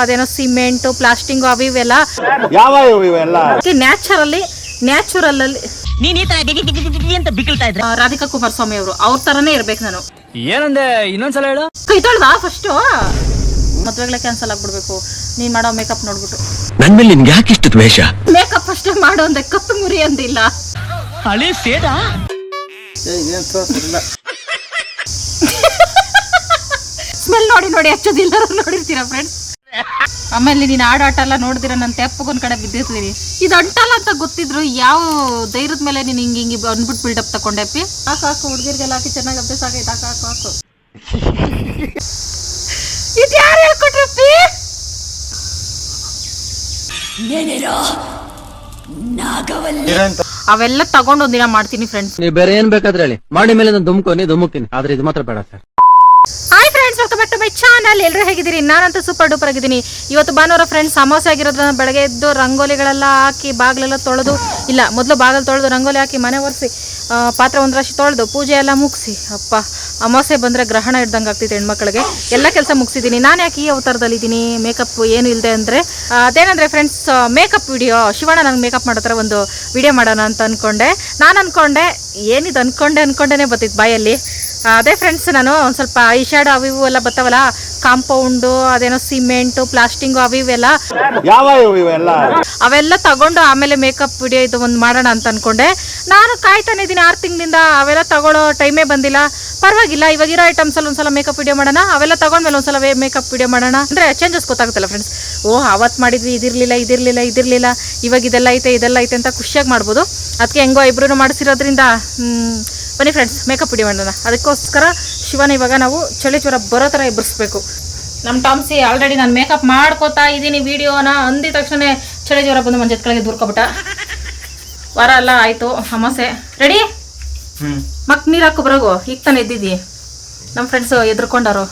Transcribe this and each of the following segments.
ಅದೇನೋ cement plastering ಅವು ಇವೆಲ್ಲ. ಯಾವ ಇವೆಲ್ಲ? ನ್ಯಾಚುರಲಿ ನ್ಯಾಚುರಲ್ ಅಲ್ಲಿ ನೀನ್ ಈ ತರ ಅಂತ ಬಿಕ್ಕಳ್ತಾ ಇದ್ರೆ. ರಾಧಿಕಾ ಕುಮಾರ್ ಸ್ವಾಮಿ ಅವರು ಅವ್ರ ತರನೇ ಇರ್ಬೇಕು ನಾನು. ಏನಂದೆ ಇನ್ನೊಂದ್ಸಲ ಹೇಳು. ಕೈ ತೊಳ್ದಾ ಫಸ್ಟ್ ಮದ್ವೆಗಳ ಕ್ಯಾನ್ಸಲ್ ಆಗ್ಬಿಡ್ಬೇಕು. ನೀನ್ ಮಾಡೋ ಮೇಕಪ್ ನೋಡ್ಬಿಟ್ಟು. ನನ್ ಮೇಲೆ ನಿನ್ಗೆ ಯಾಕೆ ಇಷ್ಟು ದ್ವೇಷ? ಮೇಕಪ್ ಅಷ್ಟೇ ಮಾಡೋ ಅಂದ್ರೆ ಕತ್ತು ಮುರಿ ಅಂದಿಲ್ಲ. ಹಳಿ ಸೇದಾ? ಸ್ಮೆಲ್ ನೋಡಿ ನೋಡಿ ಹಚ್ಚೋದಿಲ್ಲ ನೋಡಿರ್ತೀರಾ ಫ್ರೆಂಡ್ಸ್ ಆಮೇಲೆ ನೀನು ಆಡಾಟ ಎಲ್ಲ ನೋಡಿದಿರ ನನ್ನ ತೆಪ್ಪಗೊಂದ್ ಕಡೆ ಬಿದ್ದಿರ್ತೀನಿ. ಇದು ಅಂಟಲ್ಲ ಅಂತ ಗೊತ್ತಿದ್ರು ಯಾವ ಧೈರ್ಯದ ಮೇಲೆ ನೀನು ಹಿಂಗೆ ಹಿಂಗೆ ಅಂದ್ಬಿಟ್ಟು ಬಿಲ್ಡಪ್ ತಗೊಂಡೆ ಪಿ ಹಾಕು ಹಾಕು ಹುಡುಗಿರಿಗೆಲ್ಲ ಹಾಕಿ ಚೆನ್ನಾಗಿ ಅಭ್ಯಾಸ ಆಗೈತೆ ಹಾಕು ಹಾಕು ಹಾಕು. ಇದು ಯಾರು ಹೇಳ್ಕೊಟ್ರಪ್ಪಿ ಅವೆಲ್ಲ ತಗೊಂಡು ಒಂದಿನ ಮಾಡ್ತೀನಿ ಫ್ರೆಂಡ್ಸ್ ನೀವು ಬೇರೆ ಏನ್ ಬೇಕಾದ್ರೆ ಹೇಳಿ. ಮಾಡಿ ಮೇಲೆ ನಾನು ದುಮ್ಕೋನಿ ದುಮುಕ್ತೀನಿ ಆದ್ರೆ ಇದು ಮಾತ್ರ ಬೇಡ sir. Friends welcome back to my channel ಎಲ್ಲರೂ ಹೇಗಿದ್ದೀರಿ? ನಾನಂತೂ ಸೂಪರ್ ಡೂಪರ್ ಆಗಿದ್ದೀನಿ. ಇವತ್ತು ಭಾನುವಾರ ಫ್ರೆಂಡ್ಸ್ ಸಮೋಸೆ ಆಗಿರೋದ್ರಿಂದ ಬೆಳಗ್ಗೆ ಎದ್ದು ರಂಗೋಲಿಗಳೆಲ್ಲ ಹಾಕಿ ಬಾಗಿಲೆಲ್ಲ ತೊಳೆದು, ಇಲ್ಲ, ಮೊದಲು ಬಾಗಿಲು ತೊಳೆದು ರಂಗೋಲಿ ಹಾಕಿ ಮನೆ ಒರೆಸಿ ಪಾತ್ರೆ ಒಂದು ರಾಶಿ ತೊಳೆದು ಪೂಜೆ ಎಲ್ಲ ಮುಗಿಸಿ, ಅಪ್ಪ ಅಮಾವಾಸ್ಯೆ ಬಂದರೆ ಗ್ರಹಣ ಹಿಡ್ದಂಗೆ ಆಗ್ತಿತ್ತು ಹೆಣ್ಮಕ್ಳಿಗೆ. ಎಲ್ಲ ಕೆಲಸ ಮುಗಿಸಿದ್ದೀನಿ. ನಾನು ಯಾಕೆ ಈ ಅವತಾರದಲ್ಲಿದ್ದೀನಿ ಮೇಕಪ್ ಏನು ಇಲ್ಲದೆ ಅಂದರೆ ಅದೇನಂದರೆ ಫ್ರೆಂಡ್ಸ್ ಮೇಕಪ್ ವಿಡಿಯೋ ಶಿವಣ್ಣ ನಂಗೆ ಮೇಕಪ್ ಮಾಡೋ ಥರ ಒಂದು ವಿಡಿಯೋ ಮಾಡೋಣ ಅಂತ ಅಂದ್ಕೊಂಡೆ ನಾನು ಅಂದ್ಕೊಂಡೆ ಏನಿದು ಅಂದ್ಕೊಂಡೆ ಅಂದ್ಕೊಂಡೇ ಬರ್ತಿತ್ತು ಬಾಯಲ್ಲಿ. ಅದೇ ಫ್ರೆಂಡ್ಸ್ ನಾನು ಒಂದು ಸ್ವಲ್ಪ ಐ ಶ್ಯಾಡೋ ಅವು ಇವು ಎಲ್ಲ ಬರ್ತಾವಲ್ಲ ಕಾಂಪೌಂಡು ಅದೇನೋ ಸಿಮೆಂಟು ಪ್ಲಾಸ್ಟಿಂಗು ಅವು ಇವೆಲ್ಲ ಅವೆಲ್ಲ ತಗೊಂಡು ಆಮೇಲೆ ಮೇಕಪ್ ವಿಡಿಯೋ ಇದು ಒಂದು ಮಾಡೋಣ ಅಂತ ಅನ್ಕೊಂಡೆ. ನಾನು ಕಾಯ್ತಾನೆ ಇದ್ದೀನಿ ಆರು ತಿಂಗಳಿಂದ ಅವೆಲ್ಲ ತಗೊಳ್ಳೋ ಟೈಮೇ ಬಂದಿಲ್ಲ. ಪರವಾಗಿಲ್ಲ ಇವಾಗ ಇರೋ ಐಟಮ್ಸ್ ಅಲ್ಲಿ ಒಂದ್ಸಲ ಮೇಕಪ್ ವಿಡಿಯೋ ಮಾಡೋಣ ಅವೆಲ್ಲ ತಗೊಂಡ್ಮೇಲೆ ಒಂದ್ಸಲ ಮೇಕಪ್ ವಿಡಿಯೋ ಮಾಡೋಣ. ಅಂದ್ರೆ ಚೇಂಜಸ್ ಗೊತ್ತಾಗುತ್ತಲ್ಲ ಫ್ರೆಂಡ್ಸ್ ಓ ಅವತ್ತು ಮಾಡಿದ್ವಿ ಇದಿರ್ಲಿಲ್ಲ ಇದಿರ್ಲಿಲ್ಲ ಇದಿರ್ಲಿಲ್ಲ. ಇವಾಗ ಇದೆಲ್ಲ ಐತೆ ಇದೆಲ್ಲ ಐತೆ ಅಂತ ಖುಷಿಯಾಗಿ ಮಾಡ್ಬೋದು. ಅದಕ್ಕೆ ಹೆಂಗೋ ಇಬ್ರು ಮಾಡಿಸಿರೋದ್ರಿಂದ ಹ್ಮ್, ಬನ್ನಿ ಫ್ರೆಂಡ್ಸ್ ಮೇಕಪ್ ಇಡಿ ಮಾಡೋಣ. ಅದಕ್ಕೋಸ್ಕರ ಶಿವನ ಇವಾಗ ನಾವು ಚಳಿ ಜ್ವರ ಬರೋ ಥರ ಎಬ್ಬರಿಸ್ಬೇಕು ನಮ್ಮ ಟಾಮ್ಸಿ ಆಲ್ರೆಡಿ ನಾನು ಮೇಕಪ್ ಮಾಡ್ಕೋತಾ ಇದ್ದೀನಿ ವಿಡಿಯೋನ ಅಂದಿದ ತಕ್ಷಣ ಚಳಿ ಜ್ವರ ಬಂದು ಮಂಜದ ಕೆಳಗೆ ದೂರ್ಕೊಬಿಟ್ಟ. ವಾರ ಎಲ್ಲ ಆಯಿತು ಸಮಸ್ಯೆ ರೆಡಿ ಮಕ್ ನೀರು ಹಾಕು ಬರೋಗು ಈಗ ತಾನೆ ಎದ್ದಿದ್ದಿ. ನಮ್ಮ ಫ್ರೆಂಡ್ಸ್ ಎದ್ರುಕೊಂಡಾರು.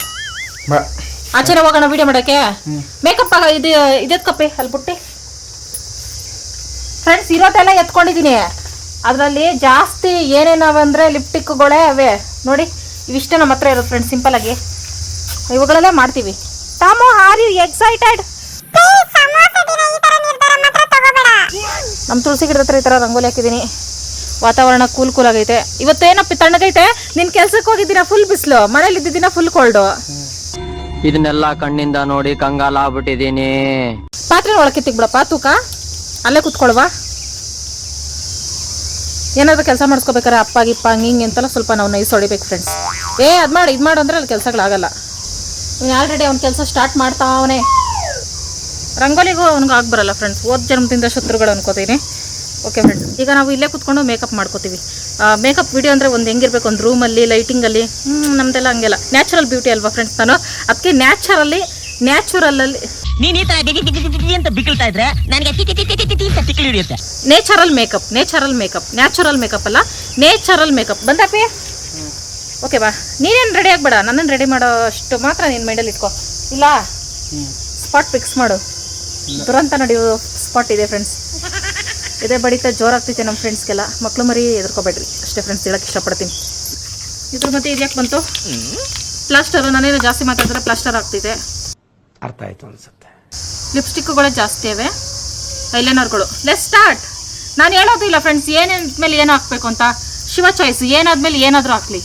ಆಚೆನೆ ಹೋಗೋಣ ವಿಡಿಯೋ ಮಾಡೋಕ್ಕೆ ಮೇಕಪ್ ಆಗ ಇದು ಇದೆತ್ಕಪ್ಪಿ ಅಲ್ಲಿ ಬಿಟ್ಟು. ಫ್ರೆಂಡ್ಸ್ ಇರೋದೆಲ್ಲ ಎತ್ಕೊಂಡಿದ್ದೀನಿ. ಅದರಲ್ಲಿ ಜಾಸ್ತಿ ಏನೇನವ ಅಂದರೆ ಲಿಪ್ಟಿಕ್ಗಳೇ ಅವೇ. ನೋಡಿ ಇವಿಷ್ಟೇ ನಮ್ಮ ಹತ್ರ ಇರೋದು ಫ್ರೆಂಡ್ಸ್ ಸಿಂಪಲ್ ಆಗಿ. ಇವುಗಳೆಲ್ಲ ಮಾಡ್ತೀವಿ. ತಾಮು ಆರ್ ಯು ಎಕ್ಸೈಟೆಡ್ ನಮ್ಮ ತುಳಸಿ ಗಿಡದ ಹತ್ರ ಈ ಥರ ರಂಗೋಲಿ ಹಾಕಿದ್ದೀನಿ. ವಾತಾವರಣ ಕೂಲ್ ಕೂಲ್ ಆಗೈತೆ. ಇವತ್ತೇನಪ್ಪ ತಣ್ಣಗೈತೆ. ನಿನ್ನ ಕೆಲ್ಸಕ್ಕೆ ಹೋಗಿದ್ದೀನ ಫುಲ್ ಬಿಸಿಲು. ಮನೇಲಿ ಇದ್ದಿದ್ದೀನ ಫುಲ್ ಕೋಲ್ಡು ಇದನ್ನೆಲ್ಲ ಕಣ್ಣಿಂದ ನೋಡಿ ಕಂಗಾಲ ಆಗ್ಬಿಟ್ಟಿದ್ದೀನಿ ಪಾತ್ರೆ ಒಳಕ್ಕೆ ಬಿಡಪ್ಪ ತೂಕ. ಅಲ್ಲೇ ಕುತ್ಕೊಳ್ವಾ. ಏನಾದ್ರು ಕೆಲಸ ಮಾಡಿಸ್ಕೋಬೇಕಾರೆ ಅಪ್ಪ, ಗಿಪ್ಪ, ಹಂಗೆ ಹಿಂಗೆ ಅಂತೆಲ್ಲ ಸ್ವಲ್ಪ ನಾವು ನೈಸ್ ಹೊಡಿಬೇಕು ಫ್ರೆಂಡ್ಸ್ ಏ, ಅದು ಮಾಡಿ, ಇದು ಮಾಡು ಅಂದರೆ ಅಲ್ಲಿ ಕೆಲಸಗಳಾಗಲ್ಲ. ಇವ್ನು ಆಲ್ರೆಡಿ ಅವ್ನ ಕೆಲಸ ಸ್ಟಾರ್ಟ್ ಮಾಡ್ತಾ ಅವನೇ. ರಂಗೋಲಿಗೂ ಅವ್ನಿಗೆ ಆಗ ಬರಲ್ಲ ಫ್ರೆಂಡ್ಸ್ ಓದ್ ಜನ್ಮದಿಂದ ಶತ್ರುಗಳು ಅನ್ಕೋತೀನಿ. ಓಕೆ ಫ್ರೆಂಡ್ಸ್ ಈಗ ನಾವು ಇಲ್ಲೇ ಕುತ್ಕೊಂಡು ಮೇಕಪ್ ಮಾಡ್ಕೋತೀವಿ. ಮೇಕಪ್ ವಿಡಿಯೋ ಅಂದರೆ ಒಂದು ಹೆಂಗಿರ್ಬೇಕು? ಒಂದು ರೂಮಲ್ಲಿ ಲೈಟಿಂಗಲ್ಲಿ ನಮ್ದೆಲ್ಲ ಹಂಗೆಲ್ಲ. ನ್ಯಾಚುರಲ್ ಬ್ಯೂಟಿ ಅಲ್ವಾ ಫ್ರೆಂಡ್ಸ್ ನಾನು? ಅದಕ್ಕೆ ನ್ಯಾಚುರಲ್ಲಿ ನ್ಯಾಚುರಲಲ್ಲಿ ನೀನ್ ಈ ತರ ಅಂತ ಬಿಕಿಳ್ತಾ ಇದ್ರೆ ನನಗೆ ಅಂತ ತಿಕ್ಕಲಿ ಹಿಡಿಯುತ್ತೆ. Natural makeup natural makeup natural makeup ಅಲ್ಲ ನೇಚರಲ್ ಮೇಕಪ್. ಬಂದಪ್ಪಿ ಓಕೆ ಬಾ. ನೀನೇನು ರೆಡಿ ಆಗ್ಬೇಡ? ನನ್ನನ್ನು ರೆಡಿ ಮಾಡೋ ಅಷ್ಟು ಮಾತ್ರ ನೀನು ಮೈಂಡಲ್ಲಿ ಇಟ್ಕೋ. ಇಲ್ಲ? ಸ್ಪಾಟ್ ಫಿಕ್ಸ್ ಮಾಡು. ದುರಂತ ನಡೆಯೋ ಸ್ಪಾಟ್ ಇದೆ ಫ್ರೆಂಡ್ಸ್ ಇದೇ ಬಡಿತ ಜೋರಾಗ್ತೈತೆ ನಮ್ಮ ಫ್ರೆಂಡ್ಸ್ಗೆಲ್ಲ ಮಕ್ಳು ಮರಿ ಎದುರ್ಕೋಬೇಡ್ರಿ ಅಷ್ಟೇ ಫ್ರೆಂಡ್ಸ್ ಹೇಳಕ್ಕೆ ಇಷ್ಟಪಡ್ತೀನಿ. ಇದ್ರ ಮತ್ತೆ ಇದ್ಯಾಕೆ ಬಂತು? ಪ್ಲಾಸ್ಟರ್ ನಾನೇನು ಜಾಸ್ತಿ ಮಾತಾಡಿದ್ರೆ ಪ್ಲಾಸ್ಟರ್ ಆಗ್ತಿದೆ ಅರ್ಥ ಆಯಿತು ಅನ್ಸುತ್ತೆ. ಲಿಪ್ಸ್ಟಿಕ್ಗಳು ಜಾಸ್ತಿ ಇವೆ. ಐಲೈನರ್ಗಳು. ಲೆಸ್ ಸ್ಟಾರ್ಟ್ ನಾನು ಹೇಳೋದು ಇಲ್ಲ ಫ್ರೆಂಡ್ಸ್ ಏನೇನಾದ್ಮೇಲೆ ಏನು ಹಾಕ್ಬೇಕು ಅಂತ? ಶಿವ ಚಾಯ್ಸ್ ಏನಾದ್ಮೇಲೆ ಏನಾದರೂ ಹಾಕ್ಲಿ.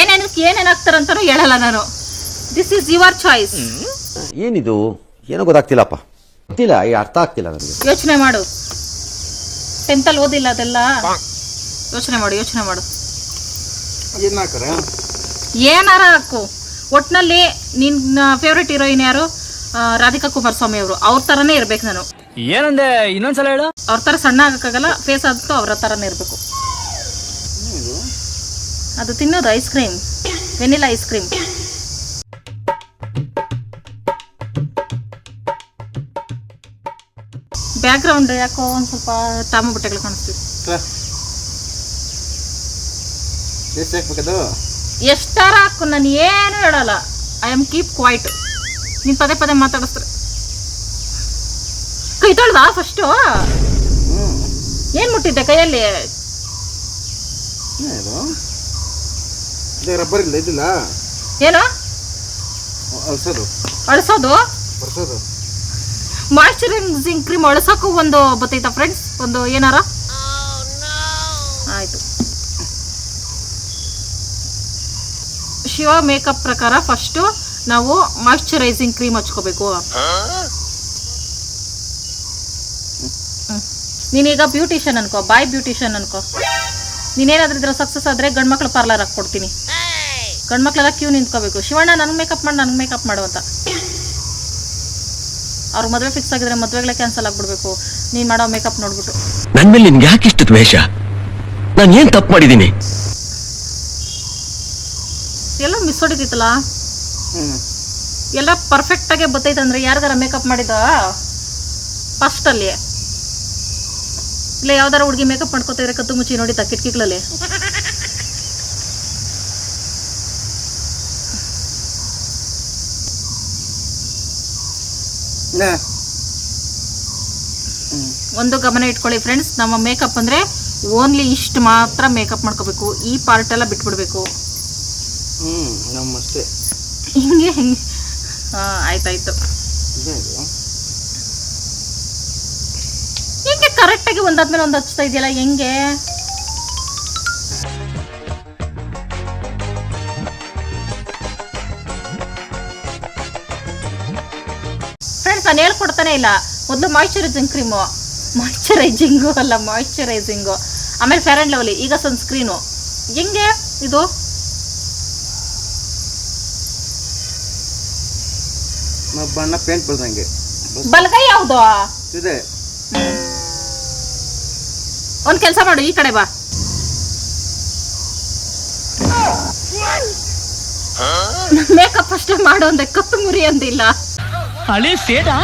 ಏನೇನಕ್ಕೆ ಏನೇನು ಹಾಕ್ತಾರಂತನೂ ಹೇಳಲ್ಲ ನಾನು. ದಿಸ್ ಈಸ್ ಯುವರ್ ಚಾಯ್ಸ್ ಏನಿದು? ಏನೋ ಗೊತ್ತಾಗ್ತಿಲ್ಲಪ್ಪ. ಗೊತ್ತಿಲ್ಲ ಈ ಅರ್ಥ ಆಗ್ತಿಲ್ಲ ನನಗೆ. ಯೋಚನೆ ಮಾಡು. ಟೆಂತಲ್ಲಿ ಓದಿಲ್ಲ ಅದೆಲ್ಲ? ಯೋಚನೆ ಮಾಡು ಯೋಚನೆ ಮಾಡು. ಏನಾರ ಹಾಕು. ಒಟ್ನಲ್ಲಿ ನಿನ್ನ ಫೇವ್ರೆಟ್ ಹೀರೋಯಿನ್ ಯಾರು? ರಾಧಿಕಾ ರಾಧಿಕಾ ಕುಮಾರಸ್ವಾಮಿ ಅವರು. ಅವ್ರ ತರನೇ ಇರ್ಬೇಕು ನಾನು. ಏನಂದೆ? ಇನ್ನೊಂದ್ಸಲ ಹೇಳು. ಅವ್ರ ತರ ಸಣ್ಣ ಆಗಕ್ಕಾಗಲ್ಲ ಫೇಸ್ ಆದಂತೂ ಅವ್ರ ತರನೇ ಇರಬೇಕು. ಅದು ತಿನ್ನೋದು ice cream vanilla ice cream background ಯಾಕೋ ಒಂದು ಸ್ವಲ್ಪ ತಾಮ ಬಟ್ಟೆಗಳು ಕಾಣಿಸ್ತೀವಿ ಎಷ್ಟಾರ ಹಾಕು ನಾನು ಏನು ಹೇಳಲ್ಲ. ಐ ಆಮ್ ಕೀಪ್ ಕ್ವೈಟ್ ನೀನು ಪದೇ ಪದೇ ಮಾತಾಡಿಸ್ತಾರೆ. ಕೈ ತೊಳ್ದಾ ಫಸ್ಟು ಏನು ಮುಟ್ಟಿದ್ದೆ ಕೈಯಲ್ಲಿ? ರಬ್ಬರ್ ಇಲ್ಲ ಇದಿಲ್ಲ. ಏನು? ಅಲ್ಸದು ಅಳಿಸೋದು? ಬರ್ಸೋದು. ಮಾಯ್ಶ್ಚರೈಸಿಂಗ್ ಕ್ರೀಮ್ ಅಳಿಸೋಕ್ಕೂ ಒಂದು ಬತ್ತೈತಾ ಫ್ರೆಂಡ್ಸ್ ಒಂದು ಏನಾರ ಆಯ್ತು ಶಿವ ಮೇಕಪ್ ಪ್ರಕಾರ ಫಸ್ಟು ನಾವು ಮಾಯಶ್ಚರೈಸಿಂಗ್ ಕ್ರೀಮ್ ಹಚ್ಕೋಬೇಕು. ನೀನೀಗ ಬ್ಯೂಟಿಷಿಯನ್ ಅನ್ಕೋ, ಬಾಯ್ ಬ್ಯೂಟಿಷಿಯನ್ ಅನ್ಕೋ. ನೀನೇನಾದ್ರೂ ಇದ್ರ ಸಕ್ಸಸ್ ಆದ್ರೆ ಗಂಡ್ಮಕ್ಳು ಪಾರ್ಲರ್ ಹಾಕ್ಕೊಡ್ತೀನಿ ಗಂಡ್ಮಕ್ಳೆಲ್ಲ ಕ್ಯೂ ನಿಂತ್ಕೋಬೇಕು. ಶಿವಣ್ಣ, ನನ್ಗೆ ಮೇಕಪ್ ಮಾಡಿ, ನನ್ಗೆ ಮೇಕಪ್ ಮಾಡು ಅಂತ. ಅವ್ರ ಮದುವೆ ಫಿಕ್ಸ್ ಆಗಿದ್ರೆ ಮದುವೆಗಳೇ ಕ್ಯಾನ್ಸಲ್ ಆಗ್ಬಿಡ್ಬೇಕು. ನೀನ್ ಮಾಡೋ ಮೇಕಪ್ ನೋಡ್ಬಿಟ್ಟು. ನನ್ ಮೇಲೆ ನಿನ್ಗೆ ಇಷ್ಟು ದ್ವೇಷ? ನಾನು ಏನ್ ತಪ್ಪು ಮಾಡಿದ್ದೀನಿ? ಎಲ್ಲ ಮಿಸ್ ಹೊಡಿತಿತ್ತಲ್ಲ ಎಲ್ಲ ಪರ್ಫೆಕ್ಟ್ ಆಗಿ ಬತ್ತೈತೆ ಅಂದ್ರೆ ಯಾರ್ದಾರ ಮೇಕಪ್ ಮಾಡಿದ ಫಸ್ಟ್ ಅಲ್ಲಿ. ಇಲ್ಲ ಯಾವ್ದಾರ ಹುಡುಗಿ ಮೇಕಪ್ ಮಾಡ್ಕೋತಿದ್ರೆ ಕತ್ತು ಮುಚ್ಚಿ ನೋಡಿತಾ ಕಿಟಕಿಗಳಲ್ಲಿ? ಒಂದು ಗಮನ ಇಟ್ಕೊಳ್ಳಿ ಫ್ರೆಂಡ್ಸ್ ನಮ್ಮ ಮೇಕಪ್ ಅಂದ್ರೆ ಓನ್ಲಿ ಇಷ್ಟು ಮಾತ್ರ ಮೇಕಪ್ ಮಾಡ್ಕೋಬೇಕು. ಈ ಪಾರ್ಟ್ ಎಲ್ಲ ಬಿಟ್ಬಿಡ್ಬೇಕು. ಹ್ಮ್ ನಮಸ್ತೆ ಹಿಂಗೆ ಹಿಂಗೆ. ಹಾ ಆಯ್ತಾಯ್ತು. ಹೆಂಗೆ ಹಿಂಗೆ ಕರೆಕ್ಟಾಗಿ ಒಂದಾದ್ಮೇಲೆ ಒಂದು ಹಚ್ತಾ ಇದೆಯಲ್ಲ ಹೆಂಗೆ? ಫ್ರೆಂಡ್ಸ್ ನಾನು ಹೇಳ್ಕೊಡ್ತಾನೆ ಇಲ್ಲ. ಮೊದಲು ಮಾಯ್ಶ್ಚರೈಸಿಂಗ್ ಕ್ರೀಮು ಮಾಯ್ಶ್ಚರೈಸಿಂಗು ಅಲ್ಲ ಮಾಯ್ಶ್ಚರೈಸಿಂಗು ಆಮೇಲೆ ಫೇರ್ ಆ್ಯಂಡ್ ಲವ್ಲಿ ಈಗ ಸನ್ಸ್ಕ್ರೀನು ಹೆಂಗೆ ಇದು? ಬಣ್ಣ ಪೇಂಟ್ ಬರ್ದಂಗೆ ಬಲಗೈ ಯಾವುದು? ಇದೆ. ಒಂದ್ ಕೆಲಸ ಮಾಡು ಈ ಕಡೆ ಬಾ. ಮೇಕಪ್ ಅಷ್ಟೇ ಮಾಡು ಅಂದೆ ಕತ್ತು ಮುರಿ ಅಂದಿಲ್ಲ. ಹಳೆ ಸೇದಾ?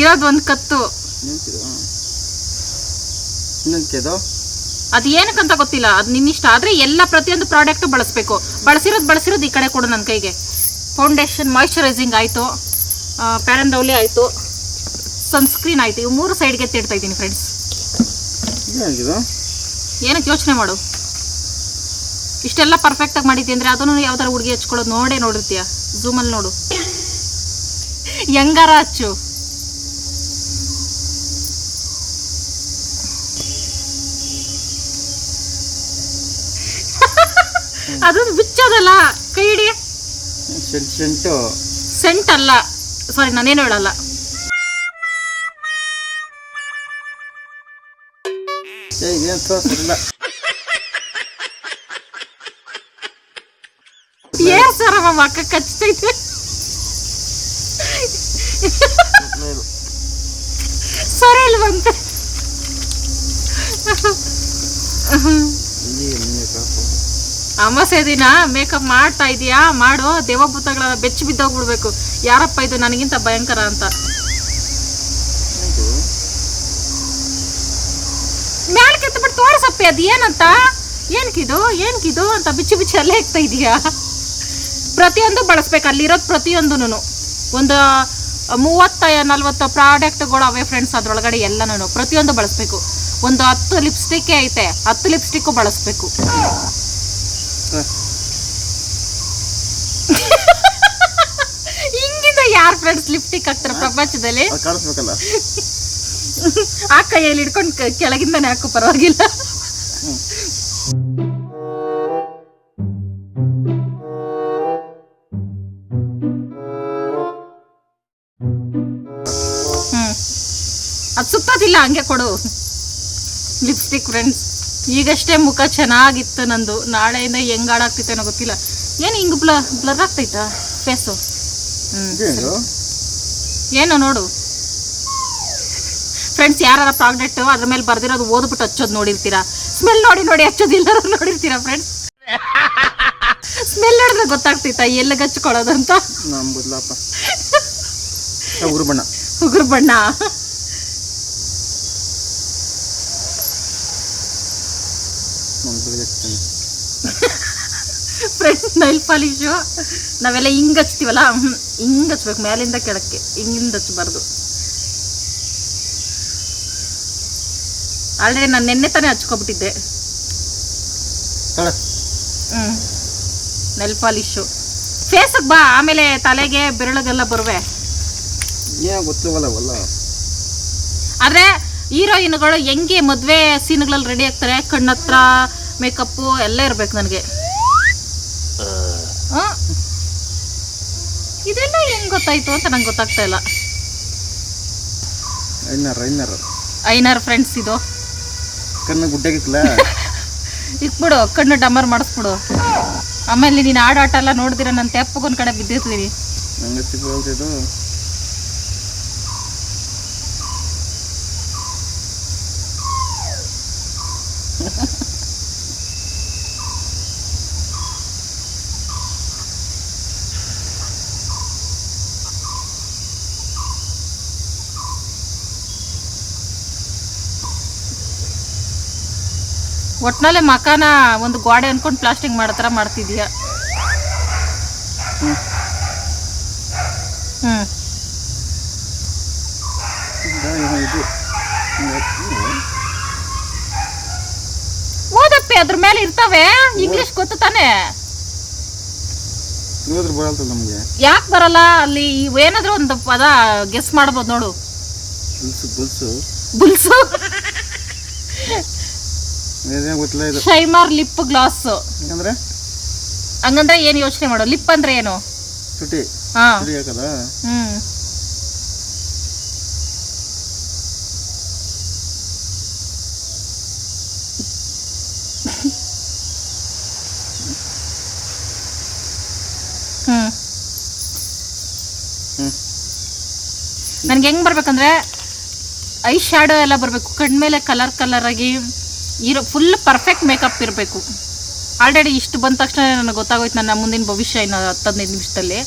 ಇರೋದು ಒಂದ್ ಕತ್ತು. ಇನ್ನೊಂದು ಅದು ಏನಕ್ಕಂತ ಗೊತ್ತಿಲ್ಲ ಅದು ನಿನ್ನಿಷ್ಟ. ಆದ್ರೆ ಎಲ್ಲ ಪ್ರತಿಯೊಂದು ಪ್ರಾಡಕ್ಟ್ ಬಳಸಬೇಕು. ಬಳಸಿರೋದು ಬಳಸಿರೋದು ಈ ಕಡೆ ಕೊಡು ನನ್ನ ಕೈಗೆ. ಫೌಂಡೇಶನ್ ಮಾಯ್ಶ್ಚರೈಸಿಂಗ್ ಆಯಿತು. ಪ್ಯಾರಂಡೌಲಿ ಆಯಿತು. ಸನ್ಸ್ಕ್ರೀನ್ ಆಯಿತು. ಇವು ಮೂರು ಸೈಡ್ಗೆ ತಿಡ್ತಾ ಇದ್ದೀನಿ ಫ್ರೆಂಡ್ಸ್ ಏನಕ್ಕೆ ಯೋಚನೆ ಮಾಡು. ಇಷ್ಟೆಲ್ಲ ಪರ್ಫೆಕ್ಟಾಗಿ ಮಾಡಿದ್ದೆ ಅಂದರೆ ಅದನ್ನು ಯಾವ್ದಾರ ಹುಡುಗಿ ಹಚ್ಕೊಳ್ಳೋದು ನೋಡೇ ನೋಡಿರ್ತೀಯ. ಝೂಮಲ್ಲಿ ನೋಡು. ಹೆಂಗಾರ ಹಚ್ಚು. ಅದೊಂದು ಬಿಚ್ಚೋದಲ್ಲ. ಕೈ ಹಿಡಿ ಸೆಂಟ್ ಸೆಂಟು? ಸೆಂಟ್ ಅಲ್ಲ. ಸಾರಿ ನಾನೇನು ಹೇಳಲ್ಲ. ಏ ಇದೇನು ತೋರಿಸಿಲ್ಲ ಏನ್ ಸರ್ ಅವ ಮಕ್ಕ ಕಚ್ತೈತೆ ಸರಿ ಇಲ್ಲಿ ಬಂತೆ ಅಮಾಸೆ ದಿನ ಮೇಕಪ್ ಮಾಡ್ತಾ ಇದೀಯಾ? ಮಾಡು ದೇವಭೂತಗಳೆಲ್ಲ ಬೆಚ್ಚಿ ಬಿದ್ದೋಗ್ಬಿಡ್ಬೇಕು. ಯಾರಪ್ಪ ಇದು? ನನಗಿಂತ ಭಯಂಕರ ಅಂತ. ಮ್ಯಾಲ್ ಕೆತ್ತಬಿಟ್ಟು ತೋರ್ಸಪ್ಪಿ ಅದು ಏನಂತ ಏನ್ಕಿದು? ಏನ್ಕಿದು? ಅಂತ ಬಿಚ್ಚಿ ಬಿಚ್ಚಿ ಅಲ್ಲೇ ಇಕ್ತಾ ಇದೀಯಾ? ಪ್ರತಿಯೊಂದು ಬಳಸ್ಬೇಕು. ಅಲ್ಲಿರೋದು ಪ್ರತಿಯೊಂದು ಒಂದು ಮೂವತ್ತ ನಲ್ವತ್ತು ಪ್ರಾಡಕ್ಟ್ಗಳು ಅವೇ ಫ್ರೆಂಡ್ಸ್ ಅದ್ರೊಳಗಡೆ ಎಲ್ಲನೂ ಪ್ರತಿಯೊಂದು ಬಳಸ್ಬೇಕು. ಒಂದು ಹತ್ತು ಲಿಪ್ಸ್ಟಿಕ್ ಐತೆ. ಹತ್ತು ಲಿಪ್ಸ್ಟಿಕ್ಕು ಬಳಸ್ಬೇಕು. ಹಿಂಗಿಂದ ಯಾರು ಫ್ರೆಂಡ್ಸ್ ಲಿಪ್ಸ್ಟಿಕ್ ಹಾಕ್ತಾರೆ ಪ್ರಪಂಚದಲ್ಲಿ? ಕಾಣಿಸ್ಬೇಕಲ್ಲ? ಆ ಕೈಯಲ್ಲಿ ಹಿಡ್ಕೊಂಡು ಕೆಳಗಿಂದನೇ ಹಾಕು ಪರವಾಗಿಲ್ಲ. ಅದು ಸುತ್ತೋದಿಲ್ಲ ಹಂಗೆ ಕೊಡು. ಲಿಪ್ಸ್ಟಿಕ್ ಫ್ರೆಂಡ್ಸ್ ಈಗಷ್ಟೇ ಮುಖ ಚೆನ್ನಾಗಿತ್ತು ನಂದು. ನಾಳೆಯಿಂದ ಹೆಂಗ್ ಹಾಳಾಗ್ತಿತ್ತೇನೋ ಗೊತ್ತಿಲ್ಲ. ಏನು ಹಿಂಗ್ ಬ್ಲ ಬ್ಲರ್ ಆಗ್ತೈತಾ? ಫೇಸು ಏನು ನೋಡು. ಫ್ರೆಂಡ್ಸ್ ಯಾರ ಪ್ರಾಡಕ್ಟ್ ಅದ್ರ ಮೇಲೆ ಬರ್ದಿರೋದು ಓದ್ಬಿಟ್ಟು ಹಚ್ಚೋದು ನೋಡಿರ್ತೀರಾ? ಸ್ಮೆಲ್ ನೋಡಿ ನೋಡಿ ಹಚ್ಚೋದಿಲ್ಲ ನೋಡಿರ್ತೀರಾ ಫ್ರೆಂಡ್ಸ್ ಸ್ಮೆಲ್ ನೋಡಿದ್ರೆ ಗೊತ್ತಾಗ್ತೈತಾ? ಎಲ್ಲಿಗೆ ಹಚ್ಕೊಳ್ಳೋದು ಅಂತ ನಂಬುದ್ಲಪ್ಪ ಉಗುರು ಬಣ್ಣ. ಉಗುರು ಬಣ್ಣ ನಾನು ಬೆಳಿಗ್ಗೆ ಹಚ್ತೀನಿ ಫ್ರೆಂಡ್ಸ್ ನೈಲ್ ಪಾಲಿಶು ನಾವೆಲ್ಲ ಹಿಂಗ್ ಹಚ್ತೀವಲ್ಲ ಹಿಂಗ್ ಹಚ್ಬೇಕು ಮೇಲಿಂದ ಕೆಳಕ್ಕೆ ಹಿಂಗಿಂದ ಹಚ್ಬಾರ್ದು. ಆಲ್ರೆಡಿ ನಾನು ನೆನ್ನೆ ತಾನೇ ಹಚ್ಕೊಬಿಟ್ಟಿದ್ದೆ. ಹ್ಞೂ ಹ್ಮ್ ನೆಲ್ ಪಾಲಿಶು ಫೇಸ್ ಬಾ ಆಮೇಲೆ ತಲೆಗೆ ಬೆರಳಗೆಲ್ಲ ಬರುವೆ. ಆದ್ರೆ ಹೀರೋಯಿನ್ಗಳು ಹೆಂಗೆ ಮದುವೆ ಸೀನ್ಗಳಲ್ಲಿ ರೆಡಿ ಆಗ್ತಾರೆ? ಕಣ್ಣತ್ರ ಮೇಕಪ್ಪು ಎಲ್ಲ ಇರ್ಬೇಕು ನನಗೆ. ಇದೆಲ್ಲ ಹೆಂಗ್ ಗೊತ್ತಾಯ್ತು ಅಂತ ನಂಗೆ ಗೊತ್ತಾಗ್ತಾ ಇಲ್ಲ. ಐನರ್ ಐನರ್. ಐನಾರ್ ಫ್ರೆಂಡ್ಸ್ ಇದು. ಕಣ್ಣು ಗುಡ್ಡಾಗಿತ್ತಲ್ಲ ಇಕ್ಬಿಡು ಕಣ್ಣು ಡಮರ್ ಮಾಡಿಸ್ಬಿಡು. ಆಮೇಲೆ ನೀನು ಆಡಾಟ ಎಲ್ಲ ನೋಡಿದಿರ ನನ್ನ ತೆಪ್ಪಗೊಂದು ಕಡೆ ಬಿದ್ದಿರ್ತೀನಿ. ನಂಗೆ ಒಟ್ನಲ್ಲೇ ಮಕಾನ ಒಂದು ಗೋಡೆ ಅನ್ಕೊಂಡು ಪ್ಲಾಸ್ಟಿಕ್ ಮಾಡೋ ಥರ ಮಾಡ್ತಿದೀಯ ಇದು ಓದಪ್ಪಿ ಅದ್ರ ಮೇಲೆ ಇರ್ತಾವೆ. ಇಂಗ್ಲಿಷ್ ಗೊತ್ತು ತಾನೆ? ನಮಗೆ? ಯಾಕೆ ಬರಲ್ಲ? ಅಲ್ಲಿ ಏನಾದ್ರೂ ಒಂದು ಪದ ಗೆಸ್ ಮಾಡ್ಬೋದು ನೋಡು. ಬುಲ್ಸು ಬುಲ್ಸು. ಬುಲ್ಸು? ಇದೇನು ಗೊತ್ತಿಲ್ಲ ಇದು? Shimmer lip gloss. ಹಂಗಂದ್ರೆ ಏನು ಯೋಚನೆ ಮಾಡೋ? ಲಿಪ್ ಅಂದ್ರೆ ಏನು? ತುಟಿ. ಹಾ. ಹಾಕದ ಹ್ಮ್. ಹ್ಮ್. ಹ್ಮ್. ನನ್ಗೆ ಹೆಂಗ್ ಬರ್ಬೇಕಂದ್ರೆ ಐ ಶ್ಯಾಡೋ ಎಲ್ಲ ಬರಬೇಕು. ಕಣ್ಮೇಲೆ ಕಲರ್ ಕಲರ್ ಆಗಿ ಇರೋ ಫುಲ್ ಪರ್ಫೆಕ್ಟ್ ಮೇಕಪ್ ಇರಬೇಕು. ಆಲ್ರೆಡಿ ಇಷ್ಟು ಬಂದ ತಕ್ಷಣ ನನಗೆ ಗೊತ್ತಾಗೋಯ್ತು ನನ್ನ ಮುಂದಿನ ಭವಿಷ್ಯ ಇನ್ನು ಹತ್ತು ಹದಿನೈದು ನಿಮಿಷದಲ್ಲಿ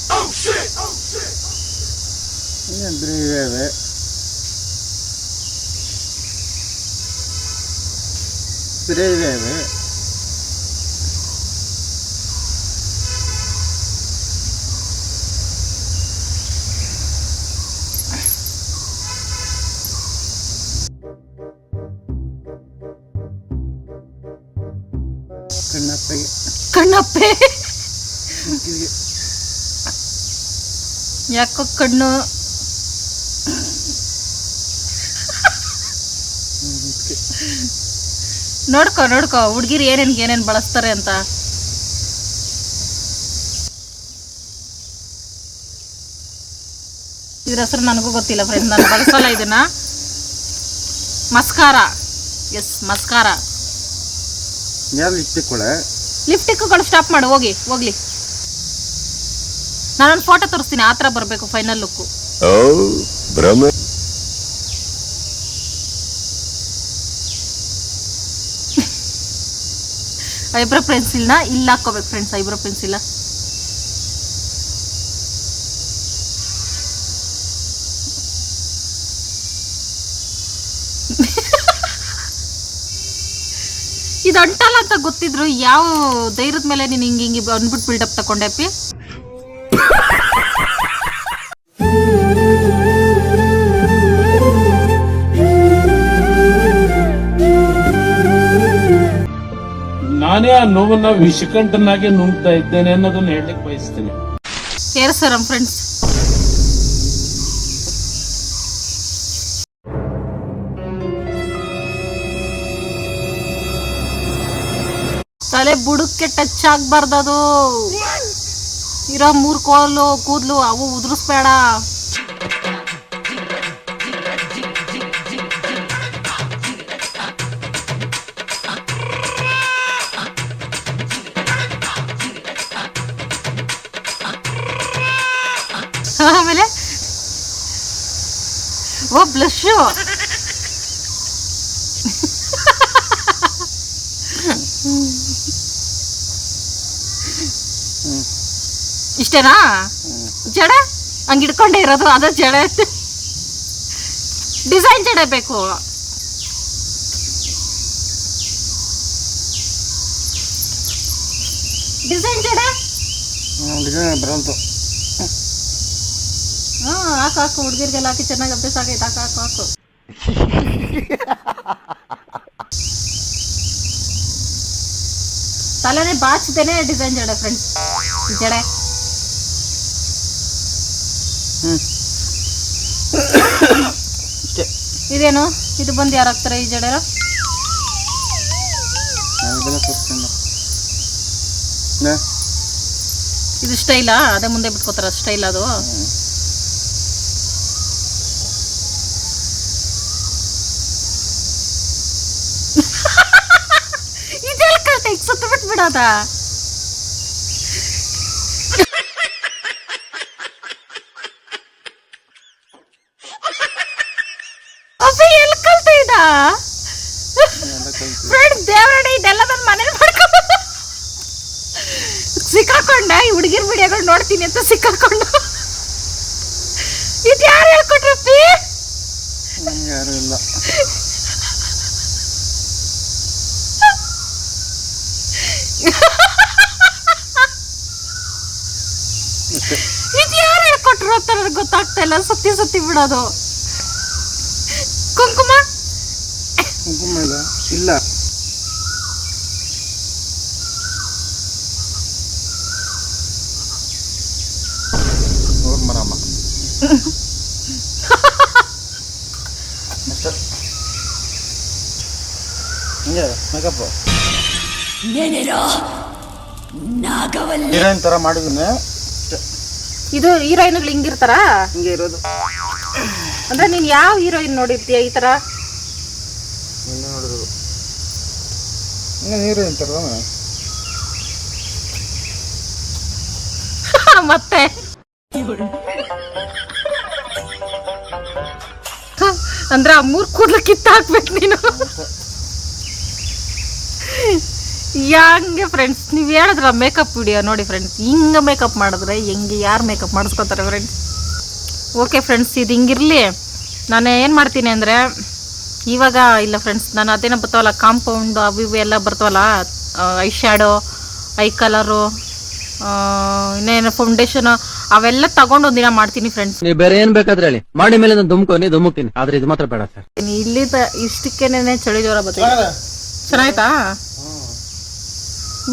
ಕಣ್ಣಪ್ಪಗೆ. ಕಣ್ಣಪ್ಪೆ? ಯಾಕೋ ಕಣ್ಣು? ನೋಡ್ಕೊ ನೋಡ್ಕೊ ಹುಡ್ಗಿರು ಏನೇನ್ ಏನೇನ್ ಬಳಸ್ತಾರೆ ಅಂತ. ಇದ್ರ ಹೆಸರು ನನಗೂ ಗೊತ್ತಿಲ್ಲ ಫ್ರೆಂಡ್ ನಾನು ಬಳಸಲ್ಲ ಇದನ್ನ. ಮಸ್ಕಾರ. Yes mascara. ಯಾರು ಇಟ್ಟಿಕೊಳ್ಳೆ ಲಿಫ್ಟಿಕ್ಗಳು ಸ್ಟಾಪ್ ಮಾಡು ಹೋಗಿ ಹೋಗ್ಲಿ. ನಾನೊಂದು ಫೋಟೋ ತೋರಿಸ್ತೀನಿ ಆ ಥರ ಬರಬೇಕು ಫೈನಲ್ ಲುಕ್ಕು ಭ್ರಮೆ. ಐಬ್ರೋ ಪೆನ್ಸಿಲ್ನ ಇಲ್ಲಿ ಹಾಕೋಬೇಕು ಫ್ರೆಂಡ್ಸ್ ಐಬ್ರೋ ಪೆನ್ಸಿಲ್ ಇದು ಅಂಟಲ್ಲ ಅಂತ ಗೊತ್ತಿದ್ರು ಯಾವ ಧೈರ್ಯದ ಮೇಲೆ ನೀನು ಹಿಂಗೆ ಹಿಂಗೆ ಅಂದ್ಬಿಟ್ಟು ಬಿಲ್ಡಪ್ ತಕೊಂಡೆ ಅಪ್ಪಿ? ನಾನೇ ಆ ನೋವನ್ನ ವಿಷಕಂಠನಾಗಿ ನುಂಗ್ತಾ ಇದ್ದೇನೆ ಅನ್ನೋದನ್ನ ಹೇಳಲಿಕ್ಕೆ ಬಯಸ್ತೇನೆ. ಸರ್ ನಮ್ಮ ಫ್ರೆಂಡ್ಸ್ ತಲೆ ಬುಡಕ್ಕೆ ಟಚ್ ಆಗ್ಬಾರ್ದು ಅದು ಇರೋ ಮೂರ್ ಕೋಲು ಕೂದ್ಲು ಅವು ಉದುರಿಸ್ಬೇಡ ಆಮೇಲೆ ಓ ಬ್ಲಶ್ಶು ಇಷ್ಟೇನಾ? ಜಡ? ಹಂಗೆ ಹಿಡ್ಕೊಂಡೇ ಇರೋದು ಅದ ಜಡ. ಡಿಸೈನ್ ಜಡ ಬೇಕು. ಡಿಸೈನ್ ಜಡ? ಡಿಸೈನ್ ಬರಲ್ತು ಹಾ ಹಾಕು ಹಾಕು ಹುಡುಗಿರ್ಗೆಲ್ಲ ಹಾಕಿ ಚೆನ್ನಾಗಿ ಅಭ್ಯಾಸ ಆಗೈತೆ ಹಾಕು ಹಾಕು ಹಾಕು. ತಲೆನೇ ಬಾಚ್ದೇನೆ ಡಿಸೈನ್ ಜಡೆ ಫ್ರೆಂಡ್ಸ್ ಜಡೆ. ಇದೇನು? ಇದು ಬಂದು ಯಾರು ಹಾಕ್ತಾರೆ ಈ ಜಡೆರ ಇದು ಸ್ಟೈಲಾ? ಅದೇ ಮುಂದೆ ಬಿಟ್ಕೋತಾರ ಸ್ಟೈಲ್ ಅದು. ಇದೆಲ್ಲ ಈಗ ಸುತ್ತ ಬಿಟ್ಬಿಡೋದ ಅಪ್ಪ ಎಲ್ಲಿ ದೇವರಣ್ಣ ಇದೆಲ್ಲ ನನ್ನ ಮನೇಲಿ ಮಾಡ್ಕೊಂಡು ಸಿಕ್ಕಾಕೊಂಡ ಈ ಹುಡುಗಿರ್ ವಿಡಿಯೋಗಳು ನೋಡ್ತೀನಿ ಅಂತ ಸಿಕ್ಕಾಕೊಂಡು. ಇದು ಯಾರು ಹೇಳ್ಕೊಟ್ರಪ್ಪಿ ಯಾರು ಇಲ್ಲ. ಇದು ಯಾರು ಹೇಳ್ಕೊಟ್ರು ಅಂತ ನನಗೆ ಗೊತ್ತಾಗ್ತಾ ಇಲ್ಲ ಸತ್ತಿ ಸತ್ತಿ ಬಿಡೋದು. ಇಲ್ಲ. ಹೋಗ್ ಮರಮ್ಮ ಮೇಕಪ್ ಹೀರೋಯಿನ್ ಥರ ಮಾಡಿದ್ದೀನಿ ಇದು ಹೀರೋಯಿನ್ಗಳು ಹಿಂಗಿರ್ತಾರ? ಹಿಂಗೆ ಇರೋದು. ಅಂದ್ರೆ ನೀನ್ ಯಾವ ಹೀರೋಯಿನ್ ನೋಡಿರ್ತೀಯ ಈ ತರ ಹಿಂಗೆ ನೋಡಿರೋದು ಮತ್ತೆ? ಅಂದ್ರೆ ಆ ಮೂರ್ ಕೂಡ್ಲ ಕಿತ್ತಾಕ್ಬೇಕು ನೀನು. ಹಂಗೆ ಫ್ರೆಂಡ್ಸ್ ನೀವು ಹೇಳಿದ್ರ ಮೇಕಪ್ ವಿಡಿಯೋ ನೋಡಿ ಫ್ರೆಂಡ್ಸ್ ಹಿಂಗೆ ಮೇಕಪ್ ಮಾಡಿದ್ರೆ ಹೆಂಗೆ ಯಾರು ಮೇಕಪ್ ಮಾಡಿಸ್ಕೊತಾರೆ ಫ್ರೆಂಡ್ಸ್ ಓಕೆ ಫ್ರೆಂಡ್ಸ್ ಇದು ಹಿಂಗಿರಲಿ. ನಾನು ಏನು ಮಾಡ್ತೀನಿ ಅಂದರೆ ಇವಾಗ ಇಲ್ಲ ಫ್ರೆಂಡ್ಸ್ ನಾನು ಅದೇನೋ ಬರ್ತಾವಲ್ಲ ಕಾಂಪೌಂಡ್ ಅವು ಇವು ಎಲ್ಲ ಬರ್ತಾವಲ್ಲ ಐ ಶ್ಯಾಡೋ ಐ ಕಲರು ಇನ್ನೇನು ಫೌಂಡೇಶನ್ ಅವೆಲ್ಲ ತಗೊಂಡು ಒಂದಿನ ಮಾಡ್ತೀನಿ ಫ್ರೆಂಡ್ಸ್ ನೀವು ಬೇರೆ ಏನ್ ಬೇಕಾದ್ರೆ ಹೇಳಿ. ಮಾಡಿ ಮೇಲೆ ನಾನು ದುಮ್ಕೋನಿ ದುಮುಕ್ತೀನಿ ಆದ್ರೆ ಇದು ಮಾತ್ರ ಬೇಡ ಸರ್. ಇಲ್ಲಿ ಇಷ್ಟಕ್ಕೇನೆ ಚಳಿ ಜ್ವರ ಬರ್ತದೆ. ಚೆನ್ನಾಯ್ತಾ?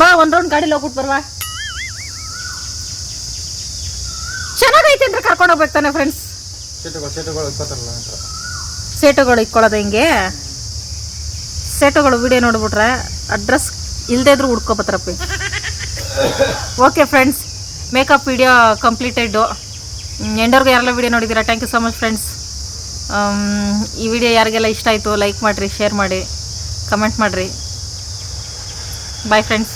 ಬಾ ಒಂದ್ ರೌಂಡ್ ಗಾಡಿಲಿ ಹೋಗ್ಬಿಟ್ಟು ಬರ್ವಾ. ಚೆನ್ನಾಗೈತೆ ಅಂದ್ರೆ ಕರ್ಕೊಂಡು ಹೋಗ್ಬೇಕು ತಾನೆ ಫ್ರೆಂಡ್ಸ್ ಸೇಟುಗಳು ಇಟ್ಕೊಳ್ಳೋದು ಹೆಂಗೆ? ಸೇಟುಗಳು ವಿಡಿಯೋ ನೋಡ್ಬಿಟ್ರೆ ಅಡ್ರೆಸ್ ಇಲ್ಲದೆ ಇದ್ರೂ ಹುಡ್ಕೊಬತ್ತಾರಪ್ಪಿ okay friends makeup video completed ಎಂಡರ್ಗೂ ಯಾರೆಲ್ಲ ವಿಡಿಯೋ ನೋಡಿದ್ದೀರಾ thank you so much friends ಈ ವಿಡಿಯೋ ಯಾರಿಗೆಲ್ಲ ಇಷ್ಟ ಆಯಿತು ಲೈಕ್ ಮಾಡಿರಿ ಶೇರ್ ಮಾಡಿ ಕಮೆಂಟ್ ಮಾಡಿರಿ. Bye friends